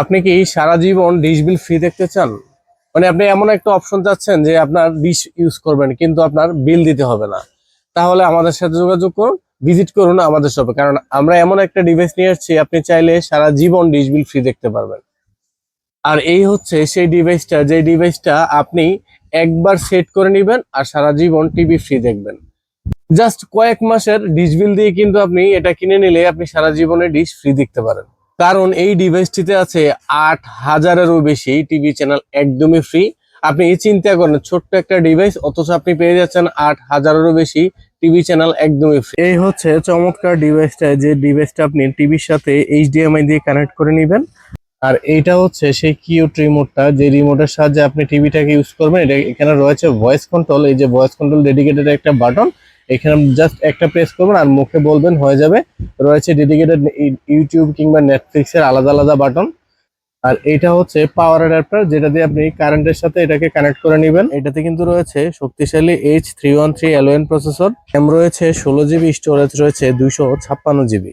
আপনি কি সারা জীবন ডিশ বিল ফ্রি দেখতে চান? মানে আপনি এমন একটা অপশন চাচ্ছেন যে আপনার ডিশ ইউজ করবেন, কিন্তু আপনার বিল দিতে হবে না। তাহলে আমাদের সাথে যোগাযোগ করুন ভিজিট করুন আমাদের শপে কারণ আমরা এমন একটা ডিভাইস নিয়ে আসছি, আপনি চাইলে সারা জীবন ডিশ বিল ফ্রি দেখতে পারবেন। আর এই হচ্ছে সেই ডিভাইসটা যে ডিভাইসটা আপনি একবার সেট করে নেবেন আর সারা জীবন টিভি ফ্রি দেখবেন। জাস্ট কয়েক মাসের ডিশ বিল দিয়ে কিন্তু আপনি এটা কিনে নিলে আপনি সারা জীবনে ডিশ ফ্রি দেখতে পারেন। কারণ এই ডিভাইসটিতে আছে আট হাজারেরও বেশি টিভি চ্যানেল একদমই ফ্রি আপনি এই চিন্তা করেন, ছোট্ট একটা ডিভাইস অথচ আপনি পেয়ে যাচ্ছেন আট হাজারেরও বেশি টিভি চ্যানেল একদমই ফ্রি এই হচ্ছে চমৎকার ডিভাইসটা যে ডিভাইসটা আপনি টিভির সাথে এইচডিএমআই দিয়ে কানেক্ট করে নেবেন। আর এইটা হচ্ছে সেই কিউট রিমোটটা যে রিমোটের সাহায্যে আপনি টিভিটাকে ইউজ করবেন। এটা এখানে রয়েছে ভয়েস কন্ট্রোল এই যে ভয়েস কন্ট্রোল ডেডিকেটেড একটা বাটন এখানে জাস্ট একটা প্রেস করবেন আর মুখে বলবেন, হয়ে যাবে। রয়েছে ডেডিকেটেড ইউটিউব কিংবা নেটফ্লিক্স এর আলাদা আলাদা বাটন আর এটা হচ্ছে পাওয়ার অ্যাডাপ্টার যেটা দিয়ে আপনি কারেন্টের সাথে এটাকে কানেক্ট করে নেবেন। এটাতে কিন্তু রয়েছে শক্তিশালী H three one three Allwinner processor M রয়েছে ষোলো জিবি স্টোরেজ রয়েছে দুইশো ছাপ্পান্ন জিবি